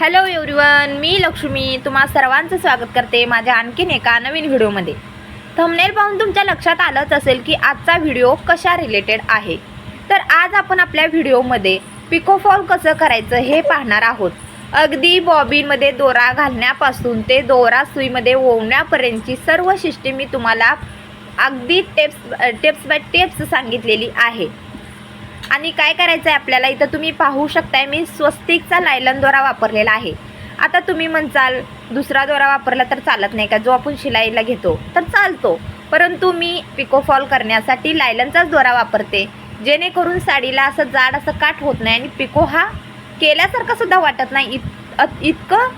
Hello everyone मी लक्ष्मी. तुम्हा सर्वांचं स्वागत करते माझ्या आणखीन एका नवीन व्हिडिओमध्ये. थंबनेल पाहून तुमच्या लक्षात आलंच असेल की आजचा व्हिडिओ कशा रिलेटेड आहे. तर आज आपण आपल्या व्हिडिओमध्ये पिकोफॉल कसं करायचं हे पाहणार आहोत. अगदी बॉबीमध्ये दोरा घालण्यापासून ते दोरा सुईमध्ये ओवण्यापर्यंतची सर्व सिस्टीम मी तुम्हाला अगदी टेप्स टेप्स बाय टेप्स सांगितलेली आहे. आणि काय करायचं आहे आपल्याला? इथं तुम्ही पाहू शकताय मी स्वस्तिकचा लायलन दोरा वापरलेला आहे. आता तुम्ही म्हणचाल दुसरा दोरा वापरला तर चालत नाही का? जो आपण शिलाईला घेतो तर चालतो. परंतु मी पिकोफॉल करण्यासाठी लायलनचाच दोरा वापरते. जेणेकरून साडीला असं जाड असं काट होत नाही आणि पिको हा केल्यासारखा सुद्धा वाटत नाही. इत इतकं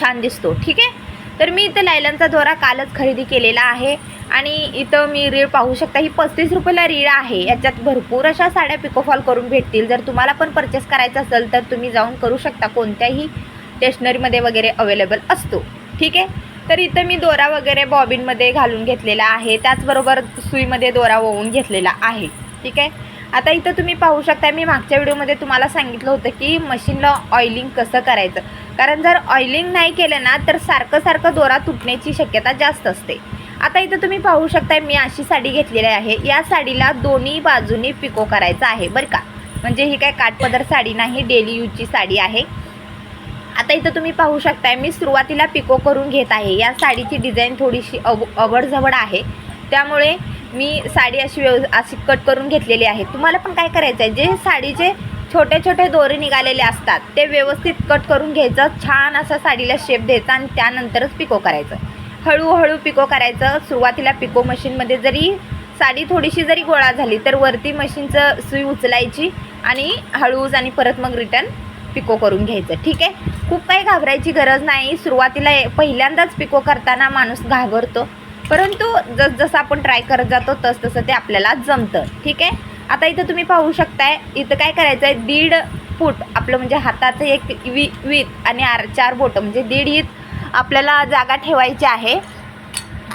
छान दिसतो. ठीक आहे? तर मी इथं लायलनचा दोरा कालच खरेदी केलेला आहे. आणि इथं मी रीळ पाहू शकता ही पस्तीस रुपयाला रीळ आहे. याच्यात भरपूर अशा साड्या पिकोफॉल करून भेटतील. जर तुम्हाला पण परचेस करायचं असेल तर तुम्ही जाऊन करू शकता. कोणत्याही स्टेशनरीमध्ये वगैरे अवेलेबल असतो. ठीक आहे? तर इथं मी दोरा वगैरे बॉबिनमध्ये घालून घेतलेला आहे. त्याचबरोबर सुईमध्ये दोरा ओवून घेतलेला आहे. ठीक आहे? आता इथं तुम्ही पाहू शकता मी मागच्या व्हिडिओमध्ये तुम्हाला सांगितलं होतं की मशीनला ऑइलिंग कसं करायचं? कारण जर ऑइलिंग नाही केलं ना तर सारखं सारखं दोरा तुटण्याची शक्यता जास्त असते. आता इथं तुम्ही पाहू शकताय मी अशी साडी घेतलेली आहे. या साडीला दोन्ही बाजूनी पिको करायचा आहे बरं का? म्हणजे ही काय काठपदर साडी नाही डेली यूजची साडी आहे. आता इथं तुम्ही पाहू शकताय मी सुरुवातीला पिको करून घेत आहे. या साडीची डिझाईन थोडीशी अव अवडझवड आहे. त्यामुळे मी साडी अशी व्यव अशी कट करून घेतलेली आहे. तुम्हाला पण काय करायचं आहे जे साडीचे छोटे छोटे दोरे निघालेले असतात ते व्यवस्थित कट करून घ्यायचं छान असा साडीला शेप द्यायचा आणि त्यानंतरच पिको करायचं. हळूहळू पिको करायचं. सुरुवातीला पिको मशीनमध्ये जरी साडी थोडीशी जरी गोळा झाली तर वरती मशीनचं सुई उचलायची आणि हळूच आणि परत मग रिटर्न पिको करून घ्यायचं. ठीक आहे? खूप काही घाबरायची गरज नाही. सुरुवातीला पहिल्यांदाच पिको करताना माणूस घाबरतो. परंतु जस जसं आपण ट्राय करत जातो तस तसं ते आपल्याला जमतं. ठीक आहे? आता इथं तुम्ही पाहू शकताय इथं काय करायचं आहे दीड फूट आपलं म्हणजे हाताचं एक वी वीत आणि आर चार बोटं म्हणजे दीड ईत आपल्याला जागा ठेवायची आहे.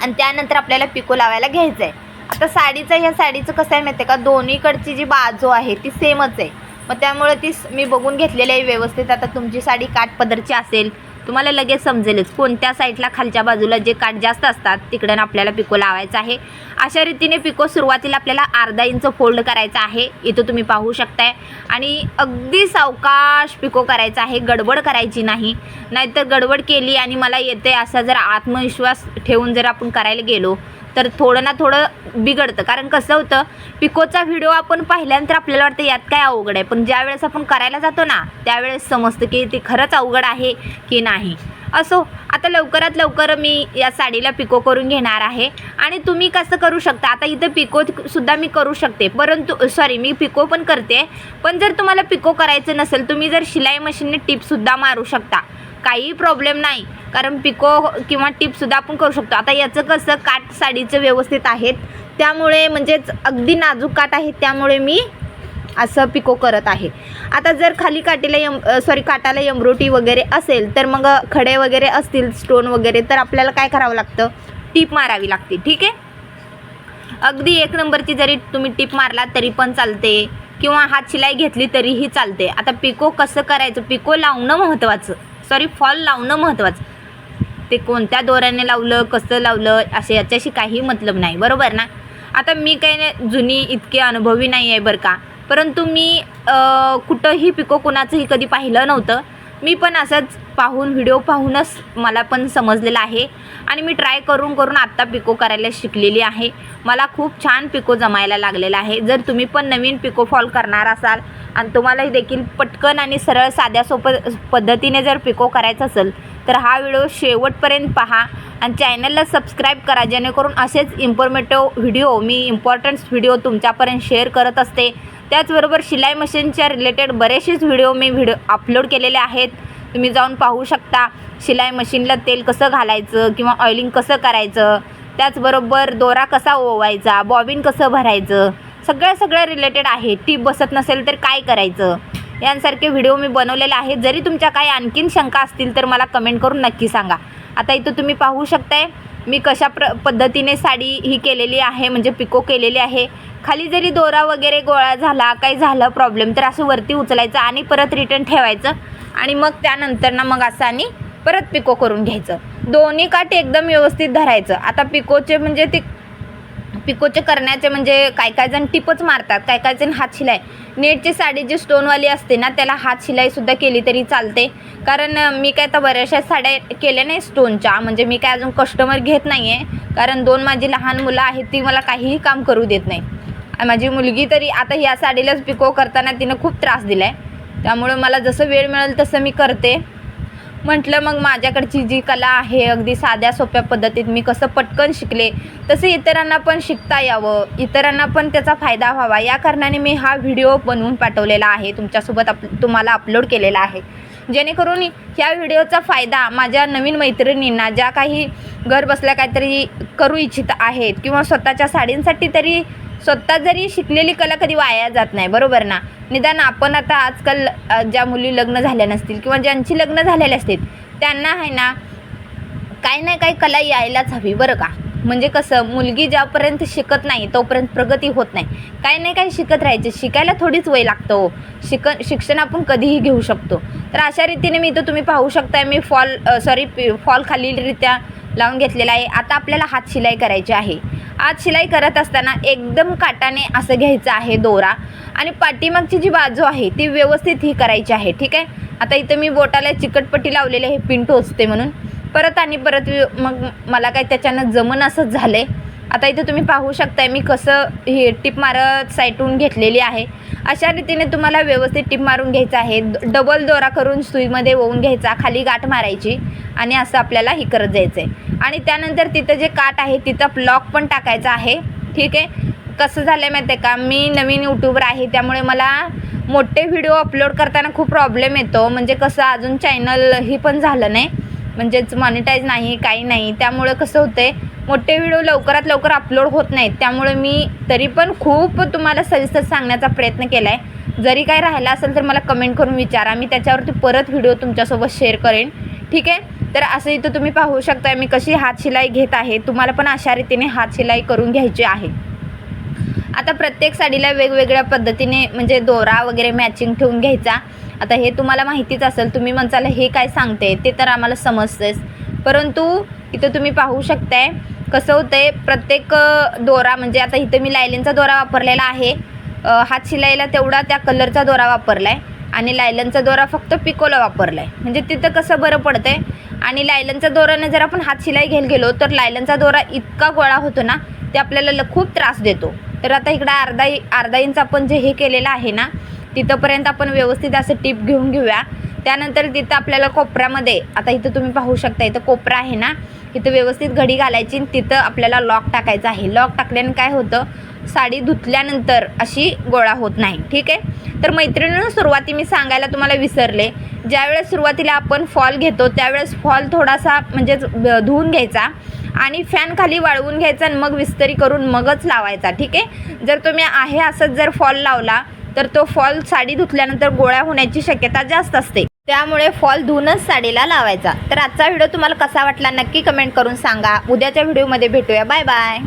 आणि त्यानंतर आपल्याला पिको लावायला घ्यायचं आहे आता साडीचं ह्या साडीचं कसं आहे माहिती आहे का? दोन्हीकडची जी बाजू आहे ती सेमच आहे. मग त्यामुळे ती मी बघून घेतलेली आहे व्यवस्थित. आता तुमची साडी काठपदरची असेल तुम्हाला लगेच समजेलच कोणत्या साईडला खालच्या बाजूला जे काठ जास्त असतात तिकडं आपल्याला पिको लावायचं आहे. अशा रीतीने पिको सुरुवातीला आपल्याला अर्धा इंच फोल्ड करायचा आहे. इथं तुम्ही पाहू शकताय. आणि अगदी सावकाश पिको करायचा आहे. गडबड करायची नाही. नाहीतर गडबड केली आणि मला येते असा जर आत्मविश्वास ठेवून जर आपण करायला गेलो तर थोडं ना थोडं बिघडतं. कारण कसं होतं पिकोचा व्हिडिओ आपण पाहिल्यानंतर आपल्याला वाटतं यात काय अवघड आहे? पण ज्यावेळेस आपण करायला जातो ना त्यावेळेस समजतं की ते खरंच अवघड आहे की नाही. असो आता लवकरात लवकर मी या साडीला पिको करून घेणार आहे. आणि तुम्ही कसं करू शकता? आता इथं पिको सुद्धा मी करू शकते. परंतु सॉरी मी पिको पण करते. पण जर तुम्हाला पिको करायचं नसेल तुम्ही जर शिलाई मशीनने टिपसुद्धा मारू शकता. काही प्रॉब्लेम नाही. कारण पिको हो- किंवा टिपसुद्धा आपण करू शकतो. आता याचं कसं काठ साडीचं व्यवस्थित आहेत. त्यामुळे म्हणजेच अगदी नाजूक काठ आहेत त्यामुळे मी असं पिको करत आहे. आता जर खाली काठीला यम सॉरी काटाला यमरोटी वगैरे असेल तर मग खडे वगैरे असतील स्टोन वगैरे तर आपल्याला काय करावं लागतं? टीप मारावी लागते ठीक आहे? अगदी एक नंबरची जरी तुम्ही टीप मारला तरी पण चालते. किंवा हात शिलाई घेतली तरीही चालते. आता पिको कसं करायचं? पिको लावणं महत्त्वाचं सॉरी फॉल लावणं महत्त्वाचं ते कोणत्या दोऱ्याने लावलं कसं लावलं असे याच्याशी काही मतलब नाही. बरोबर ना? आता मी काही नाही जुनी इतके अनुभवी नाही आहे बरं का. परंतु मी कुठंही पिको कुणाचंही कधी पाहिलं नव्हतं. मी पण असंच पाहून व्हिडिओ पाहूनच मला पण समजलेलं आहे. आणि मी ट्राय करून करून आत्ता पिको करायला शिकलेली आहे. मला खूप छान पिको जमायला लागलेला आहे. जर तुम्ही पण नवीन पिको फॉल करणार असाल आणि तुम्हाला देखील पटकन आणि सरळ साध्या सोपं पद्धतीने जर पिको करायचं असेल तर हा व्हिडिओ शेवटपर्यंत पहा आणि चॅनलला सबस्क्राईब करा जेणेकरून असेच इम्फॉर्मेटिव्ह व्हिडिओ मी इम्पॉर्टन्स व्हिडिओ तुमच्यापर्यंत शेअर करत असते. त्याचबरोबर शिलाई मशीनच्या रिलेटेड बरेचसेच व्हिडिओ मी व्हिडिओ अपलोड केलेले आहेत. तुम्ही जाऊन पाहू शकता शिलाई मशीनला तेल कसं घालायचं किंवा ऑइलिंग कसं करायचं. त्याचबरोबर दोरा कसा ओवायचा बॉबिन कसं भरायचं. सगळ्या सगळ्या रिलेटेड आहे टीप बसत नसेल तर काय करायचं? यांसारखे व्हिडिओ मी बनवलेले आहेत. जरी तुमच्या काही आणखीन शंका असतील तर मला कमेंट करून नक्की सांगा. आता इथं तुम्ही पाहू शकताय मी कशा प्र पद्धतीने साडी ही केलेली आहे म्हणजे पिको केलेली आहे. खाली जरी दोरा वगैरे गोळा झाला काही झालं प्रॉब्लेम तर असं वरती उचलायचं आणि परत रिटर्न ठेवायचं. आणि मग त्यानंतर ना मग असं आणि परत पिको करून घ्यायचं. दोन्ही काठ एकदम व्यवस्थित धरायचं. आता पिकोचे म्हणजे ते पिकोचे करण्याचे म्हणजे काय काय जण टिपच मारतात काय काय जण हात शिलाई. नेटची साडी जी स्टोनवाली असते ना त्याला हात शिलाईसुद्धा केली तरी चालते. कारण मी काय तर बऱ्याचशा साड्या केल्या नाही स्टोनच्या म्हणजे मी काय अजून कस्टमर घेत नाही आहे कारण दोन माझी लहान मुलं आहेत ती मला काहीही काम करू देत नाही. माझी मुलगी तरी आता ह्या साडीलाच पिको करताना तिनं खूप त्रास दिला आहे त्यामुळं मला जसं वेळ मिळेल तसं मी करते. म्हटलं मग माझ्याकडची जी कला आहे अगदी साध्या सोप्या पद्धतीत मी कसं पटकन शिकले तसं इतरांना पण शिकता यावं. इतरांना पण त्याचा फायदा व्हावा. या कारणाने मी हा व्हिडिओ बनवून पाठवलेला आहे तुमच्यासोबत अप तुम्हाला अपलोड केलेला आहे. जेणेकरून ह्या व्हिडिओचा फायदा माझ्या नवीन मैत्रिणींना ज्या काही घर बसल्या काहीतरी करू इच्छित आहेत किंवा स्वतःच्या साडींसाठी तरी स्वतः जरी शिकलेली कला कधी वाया जात नाही बरोबर ना? निदान आपण आता आजकाल ज्या मुली लग्न झाल्या नसतील किंवा ज्यांची लग्न झालेली असतील त्यांना आहे ना काही ना काही कला यायलाच हवी बरं का? म्हणजे कसं मुलगी ज्यापर्यंत शिकत नाही तोपर्यंत प्रगती होत नाही. काही नाही काही शिकत राहायचे शिकायला थोडीच वय लागतं हो. शिक शिक्षण आपण कधीही घेऊ शकतो. तर अशा रीतीने मी इथं तुम्ही पाहू शकताय मी फॉल सॉरी फॉल खालीलरित्या लावून घेतलेला आहे. आता आपल्याला हात शिलाई करायची आहे. हात शिलाई करत असताना एकदम काटाने असं घ्यायचं आहे दोरा. आणि पाठीमागची जी बाजू आहे ती व्यवस्थित ही करायची आहे. ठीक आहे? आता इथं मी बोटाला चिकटपट्टी लावलेली आहे पिन टोचते म्हणून. परत आणि परत मग मला काय त्याच्यानं जमन असंच झालं आहे आता इथे तुम्ही पाहू शकताय मी कसं हे टिप मारत साईटून घेतलेली आहे. अशा रीतीने तुम्हाला व्यवस्थित टिप मारून घ्यायचं आहे. डबल दोरा करून सुईमध्ये ओवून घ्यायचा खाली गाठ मारायची आणि असं आपल्याला ही करत जायचं आहे आणि त्यानंतर तिथं जे काठ आहे तिथं ब्लॉक पण टाकायचं आहे. ठीक आहे? कसं झालं आहे माहिती आहे का? मी नवीन यूट्यूबर आहे त्यामुळे मला मोठे व्हिडिओ अपलोड करताना खूप प्रॉब्लेम येतो. म्हणजे कसं अजून चॅनल ही पण झालं नाही. म्हणजेच मॉनिटाईज नाही काही नाही. त्यामुळं कसं होतंय मोठे व्हिडिओ लवकरात लवकर अपलोड होत नाहीत. त्यामुळे मी तरी पण खूप तुम्हाला सविस्तर सांगण्याचा प्रयत्न केला आहे जरी काय राहिला असेल तर मला कमेंट करून विचारा. मी त्याच्यावरती परत व्हिडिओ तुमच्यासोबत शेअर करेन. ठीक आहे? तर असं इथं तुम्ही पाहू शकता मी कशी हात शिलाई घेत आहे. तुम्हाला पण अशा रीतीने हात शिलाई करून घ्यायची आहे. आता प्रत्येक साडीला वेगवेगळ्या पद्धतीने म्हणजे दोरा वगैरे मॅचिंग ठेवून घ्यायचा. आता हे तुम्हाला माहितीच असेल तुम्ही म्हणसाल हे काय सांगते? ते तर आम्हाला समजतेच. परंतु इथं तुम्ही पाहू शकताय कसं होतंय प्रत्येक दोरा म्हणजे आता इथं मी लायलनचा दोरा वापरलेला आहे. हात शिलाईला तेवढा त्या कलरचा दोरा वापरला आहे आणि लायलनचा दोरा फक्त पिकोला वापरला आहे म्हणजे तिथं कसं बरं पडतंय आणि लायलनचा दोराने जर आपण हात शिलाई घ्यायला गेलो तर लायलनचा दोरा इतका गोळा होतो ना ते आपल्याला ल- खूप त्रास देतो. तर आता इकडं अर्धा अर्धा इंच आपण जे हे केलेलं आहे ना तिथंपर्यंत आपण व्यवस्थित असं टिप घेऊन घेऊया. त्यानंतर तिथं आपल्याला कोपऱ्यामध्ये आता इथं तुम्ही पाहू शकता इथं कोपरा आहे ना इथं व्यवस्थित घडी घालायची आणि तिथं आपल्याला लॉक टाकायचं आहे. लॉक टाकल्याने काय होतं? साडी धुतल्यानंतर अशी गोळा होत नाही. ठीक आहे? तर मैत्रिणीनं सुरुवाती मी सांगायला तुम्हाला विसरले. ज्यावेळेस सुरुवातीला आपण फॉल घेतो त्यावेळेस फॉल थोडासा म्हणजेच ब- धुवून घ्यायचा आणि फॅन खाली वाळवून घ्यायचा आणि मग विस्तरी करून मगच लावायचा. ठीक आहे? जर तुम्ही आहे असंच जर फॉल लावला तर तो फॉल साडी धुतल्यानंतर गोळ्या होण्याची शक्यता जास्त असते. त्यामुळे फॉल धुवूनच साडीला लावायचा. तर आजचा व्हिडिओ तुम्हाला कसा वाटला नक्की कमेंट करून सांगा. उद्याच्या व्हिडिओमध्ये भेटूया. Bye bye.